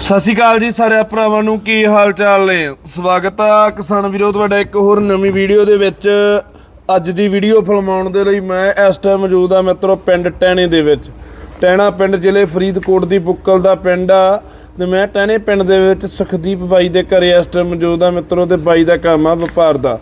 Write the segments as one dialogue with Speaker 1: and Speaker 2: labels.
Speaker 1: ਸਤਿ ਸ਼੍ਰੀ ਅਕਾਲ ਜੀ ਸਾਰੇ ਭਰਾਵਾਂ ਨੂੰ, ਕੀ ਹਾਲ ਚਾਲ ਨੇ? ਸਵਾਗਤ ਆ ਕਿਸਾਨ ਵੀਰੋ, ਤੁਹਾਡਾ ਇੱਕ ਹੋਰ ਨਵੀਂ ਵੀਡੀਓ ਦੇ ਵਿੱਚ। ਅੱਜ ਦੀ ਵੀਡੀਓ ਫਿਲਮਾਉਣ ਦੇ ਲਈ ਮੈਂ ਇਸ ਟਾਈਮ ਮੌਜੂਦ ਆ ਮਿੱਤਰੋ, ਪਿੰਡ ਟਹਿਣੇ ਦੇ ਵਿੱਚ। ਟਹਿਣਾ ਪਿੰਡ ਜ਼ਿਲ੍ਹੇ ਫਰੀਦਕੋਟ ਦੀ ਬੁੱਕਲ ਦਾ ਪਿੰਡ ਆ ਤੇ ਮੈਂ ਟਹਿਣੇ ਪਿੰਡ ਦੇ ਵਿੱਚ ਸੁਖਦੀਪ ਬਾਈ ਦੇ ਘਰੇ ਇਸ ਟਾਈਮ ਮੌਜੂਦ ਆ ਮਿੱਤਰੋ, ਤੇ ਬਾਈ ਦਾ ਕੰਮ ਆ, ਵਪਾਰ ਦਾ।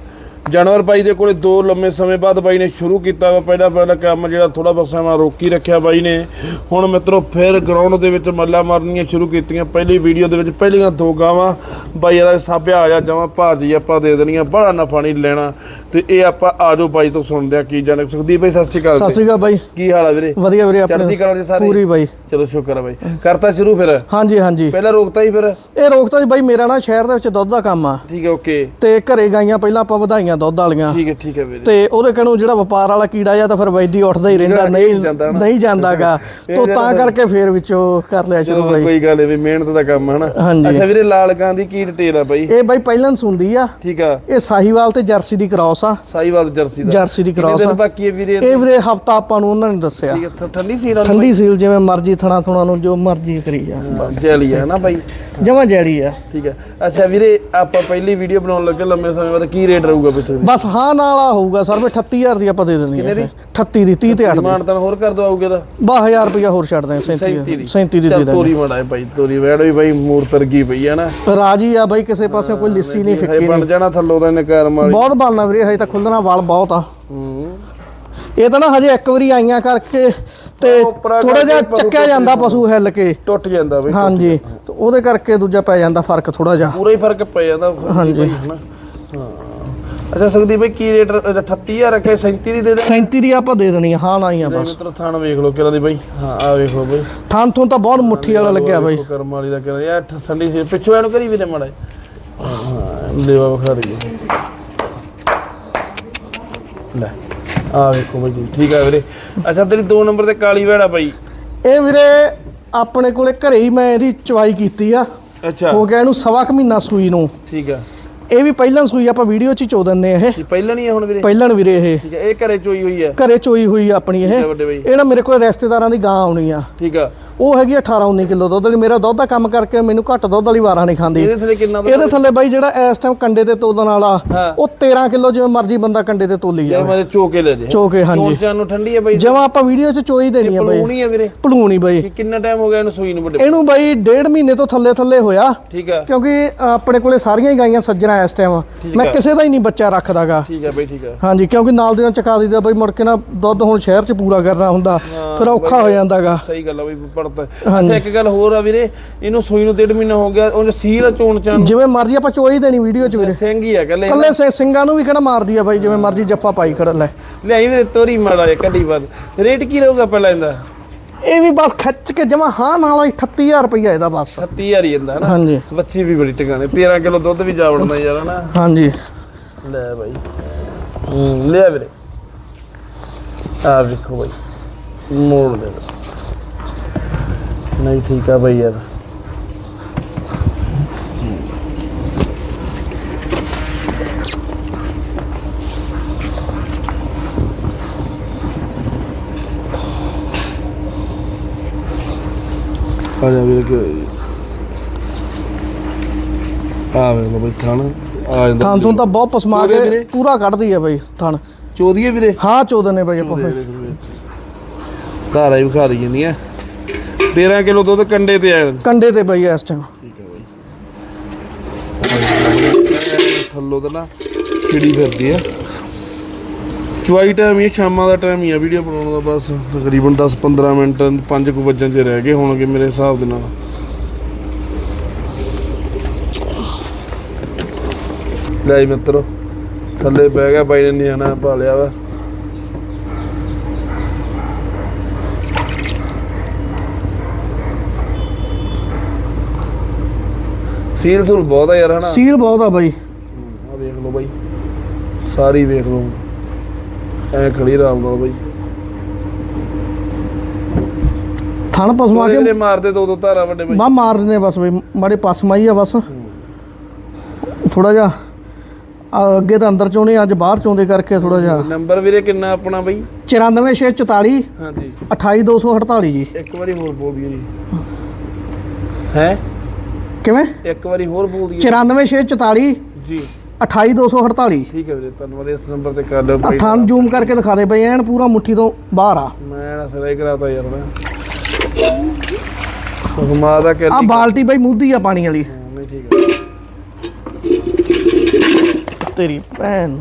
Speaker 1: ਜਾਨਵਰ ਬਾਈ ਦੇ ਕੋਲੇ ਦੋ ਲੰਮੇ ਸਮੇਂ ਬਾਅਦ ਬਾਈ ਨੇ ਸ਼ੁਰੂ ਕੀਤਾ ਵਾ ਪਹਿਲਾ ਪਹਿਲਾਂ ਕੰਮ ਜਿਹੜਾ ਥੋੜਾ ਬਹੁਤ ਸਮਾਂ ਰੋਕੀ ਰੱਖਿਆ ਬਾਈ ਨੇ। ਹੁਣ ਮਿੱਤਰੋ ਫਿਰ ਗਰਾਊਂਡ ਦੇ ਵਿੱਚ ਮੱਲਾ ਮਾਰਨੀਆਂ ਸ਼ੁਰੂ ਕੀਤੀਆਂ। ਪਹਿਲੀ ਵੀਡੀਓ ਦੇ ਵਿੱਚ ਪਹਿਲੀਆਂ ਦੋ ਗਾਵਾਂ ਬਾਈ ਵਾਲਾ ਸਾਬਿਆ ਆ ਜਾ, ਜਮਾ ਭਾਜੀ ਆਪਾਂ ਦੇ ਦੇਣੀਆਂ, ਬੜਾ ਨਫਾ ਨਹੀਂ ਲੈਣਾ। ਤੇ ਇਹ ਆਪਾਂ ਆਜੋ ਬਾਈ ਤੋਂ ਸੁਣਦੇ ਆ ਕੀ ਜਾਣੇ ਸੁਖਦੀਪ ਬਾਈ ਸਤਿ ਸ਼੍ਰੀ ਅਕਾਲ
Speaker 2: ਸਤਿ। ਸ਼੍ਰੀ ਅਕਾਲ ਬਾਈ।
Speaker 1: ਕੀ ਹਾਲ ਆ ਵੀਰੇ?
Speaker 2: ਵਧੀਆ ਵੀਰੇ
Speaker 1: ਚੜ੍ਹਦੀ
Speaker 2: ਆਪਣੇ
Speaker 1: ਕਲਾ ਜੀ ਸਾਰੇ?
Speaker 2: ਪੂਰੀ ਬਾਈ।
Speaker 1: ਚਲੋ ਸ਼ੁਕਰ ਆ ਬਾਈ। ਕਰਤਾ ਸ਼ੁਰੂ ਫਿਰ?
Speaker 2: ਹਾਂਜੀ ਹਾਂਜੀ।
Speaker 1: ਪਹਿਲਾਂ ਰੋਕਤਾ ਹੀ ਫਿਰ?
Speaker 2: ਇਹ ਰੋਕਤਾ ਜੀ ਬਾਈ ਮੇਰਾ ਨਾ ਸ਼ਹਿਰ ਦੇ ਵਿੱਚ ਦੁੱਧ ਦਾ ਕੰਮ ਆ।
Speaker 1: ਠੀਕ ਹੈ ਓਕੇ।
Speaker 2: ਤੇ ਘਰੇ ਗਾਈਆਂ ਪਹਿਲਾਂ ਆਪਾਂ ਵਧਾਈਆਂ ਦੁੱਧ ਵਾਲੀਆਂ।
Speaker 1: ਠੀਕ ਹੈ ਠੀਕ ਹੈ ਵੀਰੇ।
Speaker 2: ਤੇ ਉਹਦੇ ਕਣੂ ਜਿਹੜਾ ਵਪਾਰ ਵਾਲਾ ਕੀੜਾ ਜਾਂ ਤਾਂ ਫਿਰ ਵੈਦੀ ਉੱਠਦਾ ਹੀ ਰਹਿੰਦਾ ਨਹੀਂ
Speaker 1: ਨਹੀਂ
Speaker 2: ਜਾਂਦਾਗਾ। ਤੋਂ ਤਾਂ ਕਰਕੇ ਫੇਰ ਵਿੱਚੋਂ ਕਰ ਲਿਆ ਸ਼ੁਰੂ ਬਾਈ।
Speaker 1: ਕੋਈ ਗੱਲ ਨਹੀਂ ਵੀ ਮਿਹਨਤ ਦਾ ਕੰਮ ਹੈ ਨਾ। ਅੱਛਾ ਵੀਰੇ ਲਾਲ ਦੀ ਕੀ ਡਿਟੇਲ ਆ ਬਾਈ?
Speaker 2: ਇਹ ਬਾਈ ਪਹਿਲਾਂ ਸੁਣਦੀ ਆ।
Speaker 1: ਠੀਕ ਆ।
Speaker 2: ਇਹ ਸਾਹੀਵਾਲ ਤੇ ਜਰਸੀ ਦੀ ਕ੍ਰਾਸ ਆ।
Speaker 1: ਸਾਈਵਾਲ ਜਰਸੀ ਦਾ।
Speaker 2: ਜਰਸੀ ਦੀ ਕ੍ਰਾਸ ਆ।
Speaker 1: ਬਾਕੀ ਹੈ ਵੀਰੇ
Speaker 2: ਇਹ ਵੀਰੇ ਹਫਤਾ ਆਪਾਂ ਨੂੰ ਉਹਨਾਂ ਨੇ ਦੱਸਿਆ।
Speaker 1: ਠੀਕ ਹੈ ਠ- ਠੰਡੀ ਸੀ ਨਾਲ
Speaker 2: ਠੰਡੀ ਸੀਲ ਜਿਵੇਂ ਮਰਜ਼ੀ ਥਣਾ ਥੁਣਾ ਨੂੰ ਜੋ ਮਰਜ਼ੀ ਕਰੀ ਜਾ।
Speaker 1: ਜੈਲੀ ਹੈ ਨਾ ਬਾਈ।
Speaker 2: ਜਮਾ ਜੈੜੀ ਆ।
Speaker 1: ਠੀਕ ਹੈ। ਅੱਛਾ ਵੀਰੇ ਆਪਾਂ ਪਹਿਲੀ ਵੀਡੀਓ ਬਣਾਉਣ ਲੱਗੇ ਲੰਮੇ ਸਮੇਂ ਬਾਅਦ ਕੀ ਰੇਟ ਰਹੂਗਾ ਪਿੱਛੇ?
Speaker 2: ਬਸ ਹਾਂ ਨਾਲ ਆ ਹੋਊਗਾ ਸਰ ਵੀ 38000 ਦੀ ਆਪਾਂ ਦੇ ਦੇਣੀ
Speaker 1: ਕਿੰਨੇ ਦੀ?
Speaker 2: ਹੈ 38 ਦੀ 30 ਤੇ 8 ਦੀ।
Speaker 1: ਡਿਮਾਂਡ ਤਾਂ ਹੋਰ ਕਰ ਦੋ ਆਊਗੇ ਤਾਂ
Speaker 2: 12000 ਰੁਪਇਆ ਹੋਰ ਛੱਡ ਦਾਂ
Speaker 1: 37
Speaker 2: 37
Speaker 1: ਦੀ।
Speaker 2: 37 ਦੀ
Speaker 1: ਚੱਲ
Speaker 2: ਦੇ ਦਾਂਗੇ
Speaker 1: ਤੋਰੀ ਮੜਾ ਹੈ ਬਾਈ ਤੋਰੀ ਵੈੜ ਵੀ ਬਾਈ ਮੂਰਤ ਰਗੀ ਪਈ ਹੈ ਨਾ।
Speaker 2: ਰਾਜੀ ਆ ਬਾਈ ਕਿਸੇ ਪਾਸੇ ਕੋਈ ਲਿੱਸੀ ਨਹੀਂ
Speaker 1: ਹਜੇ
Speaker 2: ਫਿੱਕੀ
Speaker 1: ਬਣ
Speaker 2: ਨਹੀਂ।
Speaker 1: ਜਾਣਾ ਥੱਲੋਂ ਦਾ ਨਕਾਰ ਵਾਲੀ
Speaker 2: ਬਹੁਤ ਬਣਨਾ ਵੀਰੇ ਹਜੇ ਤਾਂ ਖੁੱਲਣਾ ਵਾਲ ਬਹੁਤ ਆ।
Speaker 1: ਹੂੰ।
Speaker 2: ਇਹ ਤਾਂ ਨਾ ਹਜੇ ਇੱਕ ਵਾਰੀ ਆਈਆਂ ਕਰਕੇ ਤੇ ਥੋੜਾ ਜਿਹਾ ਚੱਕਿਆ ਜਾਂਦਾ ਪਸ਼ੂ ਹਿੱਲ ਕੇ।
Speaker 1: ਟੁੱਟ ਜਾਂਦਾ ਬਈ
Speaker 2: ਹਾਂਜੀ। ਤੇ ਉਹਦੇ ਕਰਕੇ ਦੂਜਾ ਪੈ ਜਾਂਦਾ ਫ਼ਰਕ ਥੋੜਾ ਜਿਹਾ।
Speaker 1: ਪੂਰਾ ਹੀ ਫ਼ਰਕ ਪੈ ਜਾਂਦਾ
Speaker 2: ਹਾਂਜੀ।
Speaker 1: ਹਾਂ ਅੱਛਾ ਸੁਖਦੀਪ ਬਾਈ ਕੀ ਰੇਟ 38000 ਰੱਖੇ 37 ਦੀ ਦੇ ਦੇ
Speaker 2: 37 ਦੀ ਆਪਾਂ ਦੇ ਦੇਣੀ ਆ ਹਾਂ ਲਾਈਆਂ ਬਸ।
Speaker 1: ਮਿੱਤਰੋ ਥਾਣ ਵੇਖ ਲਓ ਕਿਹੜਾ ਦੀ ਬਾਈ। ਹਾਂ ਆ ਵੇਖ ਲਓ ਬਾਈ।
Speaker 2: ਥਾਂ ਥੋਂ ਤਾਂ ਬਹੁਤ ਮੁੱਠੀ ਵਾਲਾ ਲੱਗਿਆ ਬਾਈ।
Speaker 1: ਕਰਮ ਵਾਲੀ ਦਾ ਕਿਹੜਾ। ਯਾਰ ਠੰਡੀ ਸੀ ਪਿੱਛੋਂ ਇਹਨੂੰ ਕਰੀ ਵੀਰੇ ਮੜਾ ਹਾਂ ਲੇਵਾ ਵਿਖਾ ਰਹੀ ਲੈ ਆ ਵੇਖੋ ਬਾਈ ਜੀ ਠੀਕ ਆ ਵੀਰੇ। ਅੱਛਾ ਤੇਰੀ 2 ਨੰਬਰ ਤੇ ਕਾਲੀ ਵੇੜਾ ਬਾਈ।
Speaker 2: ਇਹ ਵੀਰੇ ਆਪਣੇ ਕੋਲੇ ਘਰੇ ਹੀ ਮੈਂ ਇਹਦੀ ਚਵਾਈ ਕੀਤੀ ਆ।
Speaker 1: ਅੱਛਾ।
Speaker 2: ਹੋ ਗਿਆ ਇਹਨੂੰ ਸਵਾ ਕੁ ਮਹੀਨਾ ਸੂਈ ਨੂੰ।
Speaker 1: ਠੀਕ ਆ।
Speaker 2: ਇਹ ਵੀ ਪਹਿਲਾਂ ਸੂਈ ਆਪਾਂ ਵੀਡੀਓ 'ਚ ਹੀ ਚੋ ਦਿੰਨੇ ਆ ਇਹ।
Speaker 1: ਇਹ ਪਹਿਲਾਂ ਨਹੀਂ ਆ ਹੁਣ ਵੀਰੇ?
Speaker 2: ਪਹਿਲਾਂ ਵੀਰੇ ਇਹ।
Speaker 1: ਠੀਕ ਆ ਇਹ ਘਰੇ ਚੋਈ ਹੋਈ ਆ।
Speaker 2: ਘਰੇ ਚੋਈ ਹੋਈ ਆ ਆਪਣੀ ਇਹ
Speaker 1: ਠੀਕ ਆ ਵੱਡੇ ਬਾਈ।
Speaker 2: ਇਹ ਨਾ ਮੇਰੇ ਕੋਲ ਰਿਸ਼ਤੇਦਾਰਾਂ ਦੀ ਗਾਂ ਆਉਣੀ ਆ।
Speaker 1: ਠੀਕ ਆ।
Speaker 2: ਉਹ ਹੈਗੀ ਆ 18 19 ਕਿਲੋ ਦੁੱਧ ਵਾਲੀ ਮੇਰਾ ਦੁੱਧ ਦਾ ਕੰਮ ਕਰਕੇ ਮੈਨੂੰ ਘੱਟ ਦੁੱਧ ਵਾਲੀ ਵਾਰਾਂ ਨਹੀਂ ਖਾਂਦੀ।
Speaker 1: ਇਹਦੇ ਥੱਲੇ ਕਿੰਨਾ ਦੁੱਧ
Speaker 2: ਇਹਦੇ ਥੱਲੇ ਬਾਈ ਜਿਹੜਾ ਇਸ ਟਾਈਮ ਕੰਡੇ ਤੇ ਤੋਲਣ ਵਾਲਾ
Speaker 1: ਹਾਂ।
Speaker 2: ਉਹ 13 ਕਿਲੋ ਜਿਵੇਂ ਮਰਜ਼ੀ ਬੰਦਾ ਕੰਡੇ ਤੇ ਤੋਲੀ ਜਾਵੇ।
Speaker 1: ਮੈਂ ਚੋਕੇ ਲੈ ਦੇ
Speaker 2: ਚੋਕੇ ਹਾਂਜੀ।
Speaker 1: ਚੋਚਾਂ ਨੂੰ ਠੰਡੀ ਆ ਬਾਈ
Speaker 2: ਜਿਵੇਂ ਆਪਾਂ ਵੀਡੀਓ 'ਚ ਚੋਈ ਦੇਣੀ ਆ ਬਾਈ।
Speaker 1: ਪਲੂਣੀ ਆ ਵੀਰੇ।
Speaker 2: ਭਲੂਣੀ ਬਾਈ।
Speaker 1: ਕਿੰਨਾ ਟਾਈਮ ਹੋ ਗਿਆ ਇਹਨੂੰ ਸੂਈ ਨੂੰ ਵੱਡੇ
Speaker 2: ਇਹਨੂੰ ਬਾਈ ਡੇਢ ਮਹੀਨੇ ਤੋਂ ਥੱਲੇ ਥੱਲੇ ਹੋਇਆ।
Speaker 1: ਠੀਕ ਆ।
Speaker 2: ਕਿਉਂਕਿ ਆਪਣੇ ਕੋਲੇ ਸਾਰੀਆਂ ਹੀ ਗਾਈਆਂ ਸੱਜਣਾ ਇਸ ਟਾਈਮ ਮੈਂ। ਕਿਸੇ ਦਾ ਹੀ ਨਹੀਂ ਬੱਚਾ ਰੱਖਦਾਗਾ।
Speaker 1: ਠੀਕ ਆ ਬਾਈ ਠੀਕ ਆ।
Speaker 2: ਹਾਂਜੀ ਕਿਉਂਕਿ ਨਾਲ ਦੀ ਨਾਲ ਚਕਾ ਦਈਦਾ ਬਾਈ ਮੁੜ ਕੇ ਨਾ ਦੁੱਧ ਹੁਣ ਸ਼ਹਿਰ 'ਚ ਪੂਰਾ ਕਰਨਾ ਹੁੰਦਾ। ਫਿਰ ਔਖਾ ਹੋ ਜਾਂਦਾਗਾ।
Speaker 1: ਸਹੀ ਗੱਲ ਆ ਬਈ
Speaker 2: ਹਾਂਜੀ।
Speaker 1: ਅੱਛਾ ਇੱਕ ਗੱਲ ਹੋਰ ਆ ਵੀਰੇ ਇਹਨੂੰ ਸੂਈ ਨੂੰ ਡੇਢ ਮਹੀਨਾ ਹੋ ਗਿਆ ਉਹ ਸੀਲ ਚੋਣ ਚਾਂ
Speaker 2: ਜਿਵੇਂ ਮਰਜ਼ੀ ਆਪਾਂ ਚੋਈ ਦੇਣੀ ਵੀਡੀਓ 'ਚ ਵੀਰੇ।
Speaker 1: ਸਿੰਘ ਹੀ ਆ ਕੱਲੇ
Speaker 2: ਕੱਲੇ ਸਿੰਘਾਂ ਨੂੰ ਵੀ ਕਿਹੜਾ ਮਾਰਦੀ ਆ ਬਾਈ ਜਿਵੇਂ ਮਰਜ਼ੀ ਜੱਫਾ ਪਾਈ ਖੜਾ ਲੈ।
Speaker 1: ਲਿਆਈ ਵੀਰੇ ਤੋਰੀ ਮਾੜਾ ਜਿਹਾ ਕੱਢੀ ਬਾਦ ਰੇਟ ਕੀ ਰਹੂਗਾ ਪਹਿਲਾਂ ਇਹਦਾ?
Speaker 2: ਇਹ ਵੀ ਬਸ ਖੱਚ ਕੇ ਜਮਾ ਹਾਂ ਨਾਲ ਹੀ 38000 ਰੁਪਈਆ ਇਹਦਾ ਬਸ।
Speaker 1: 30000 ਹੀ ਜਾਂਦਾ ਹਨਾ
Speaker 2: ਹਾਂਜੀ।
Speaker 1: ਬੱਚੀ ਵੀ ਬੜੀ ਟਿਕਾਣੇ 13 ਕਿਲੋ ਦੁੱਧ ਵੀ ਜਾ ਯਾਰ ਹਨਾ।
Speaker 2: ਹਾਂਜੀ।
Speaker 1: ਲੈ ਬਾਈ। ਹੂੰ ਲਿਆ ਵੀਰੇ। ਆ ਵੇਖੋ ਬਾਈ ਮੋੜ ਦੇ ਦੇ। ਨਹੀਂ ਠੀਕ ਆ ਬਾਈ ਯਾਰ। ਆ ਜਾ ਵੀਰੇ ਕਿ ਆ ਵੇ ਲੋ ਬਈ ਥਣ ਆ ਜਾਂਦਾ
Speaker 2: ਥਾਂ ਤੋਂ ਤਾਂ ਬਹੁਤ ਪਸਮਾ
Speaker 1: ਚੋਦੇ
Speaker 2: ਕੇ
Speaker 1: ਵੀਰੇ?
Speaker 2: ਪੂਰਾ ਕੱਢਦੀ ਆ ਬਾਈ ਥਣ।
Speaker 1: ਚੋਦੀਏ ਵੀਰੇ?
Speaker 2: ਹਾਂ ਚੋਦਨ ਨੇ ਬਾਈ ਆਪਾਂ।
Speaker 1: ਘਰ ਆਈ ਵਿਖਾ ਦੀ ਜਾਂਦੀਆਂ 13 ਕਿਲੋ ਦੁੱਧ ਕੰਡੇ ਤੇ ਆਇਆ।
Speaker 2: ਕੰਡੇ ਤੇ ਬਾਈ ਇਸ ਟਾਈਮ
Speaker 1: ਠੀਕ ਹੈ ਬਾਈ। ਥੱਲੋ ਤੇ ਨਾ ਕਿਹੜੀ ਫਿਰਦੀ ਆ। ਚੁਆਈ ਟਾਈਮ ਹੀ ਸ਼ਾਮਾਂ ਦਾ ਟਾਈਮ ਹੀ ਆ ਵੀਡੀਓ ਬਣਾਉਣ ਦਾ ਬਸ। ਤਕਰੀਬਨ 10-15 ਮਿੰਟ 5 ਕੁ ਵਜਣ ਚ ਰਹਿ ਗਏ ਹੋਣਗੇ ਮੇਰੇ ਹਿਸਾਬ ਦੇ ਨਾਲ। ਲੈ ਮਿੱਤਰੋ ਥੱਲੇ ਬਹਿ ਗਿਆ ਬਾਈ ਨੇ ਨਿਆਣਾ ਭਾਲਿਆ ਵਾ। ਸੀਲ ਸੂਲ ਬਹੁਤ ਆ ਯਾਰ ਹਨਾ?
Speaker 2: ਸੀਲ ਬਹੁਤ ਆ ਬਾਈ।
Speaker 1: ਆ ਵੇਖ ਲਓ ਬਾਈ। ਸਾਰੀ ਵੇਖ ਲਓ। ਐ ਖੜੀ ਰਾਮ ਨਾਲ ਬਾਈ।
Speaker 2: ਥਣ ਪਸਮਾ ਕੇ
Speaker 1: ਉਹਦੇ ਮਾਰਦੇ ਦੋ ਦੋ ਧਾਰਾ ਵੱਡੇ ਬਾਈ।
Speaker 2: ਬਾ ਮਾਰ ਦਿੰਦੇ ਬਸ ਬਈ। ਮਾੜੇ ਪਸਮਾਈ ਆ ਬਸ। ਥੋੜਾ ਜਿਹਾ। ਅੱਗੇ ਤਾਂ ਅੰਦਰ ਚੋਣੇ ਅੱਜ ਬਾਹਰ ਚੋਂਦੇ ਕਰਕੇ ਥੋੜਾ ਜਿਹਾ।
Speaker 1: ਨੰਬਰ ਵੀਰੇ ਕਿੰਨਾ ਆਪਣਾ ਬਾਈ?
Speaker 2: 94644
Speaker 1: ਹਾਂਜੀ।
Speaker 2: 28248 ਜੀ।
Speaker 1: ਇੱਕ ਵਾਰੀ ਹੋਰ ਬੋਲ ਦਿਓ ਜੀ ਹੈ?
Speaker 2: ਕਿਵੇਂ?
Speaker 1: ਇੱਕ ਵਾਰੀ ਹੋਰ ਬੋਲ ਦਈਏ।
Speaker 2: 94644
Speaker 1: ਜੀ।
Speaker 2: 28248
Speaker 1: ਠੀਕ ਹੈ ਵੀਰੇ ਧੰਨਵਾਦ ਇਸ ਨੰਬਰ ਤੇ ਕਰ ਲਿਓ ਭਾਈ
Speaker 2: ਥਾਂ ਜ਼ੂਮ ਕਰਕੇ ਦਿਖਾ ਦੇ ਬਈ ਐਨ ਪੂਰਾ ਮੁੱਠੀ ਤੋਂ ਬਾਹਰ ਆ।
Speaker 1: ਮੈਂ ਨਾ ਸਿਰਾ ਹੀ ਕਰਾਤਾ ਯਾਰ ਮੈਂ। ਹੁਕਮਾ ਦਾ
Speaker 2: ਆ ਬਾਲਟੀ ਬਈ ਮੁੱਧੀ ਆ ਪਾਣੀ ਵਾਲੀ।
Speaker 1: ਨਹੀਂ ਠੀਕ ਹੈ
Speaker 2: ਤੇਰੀ ਭੈਣ।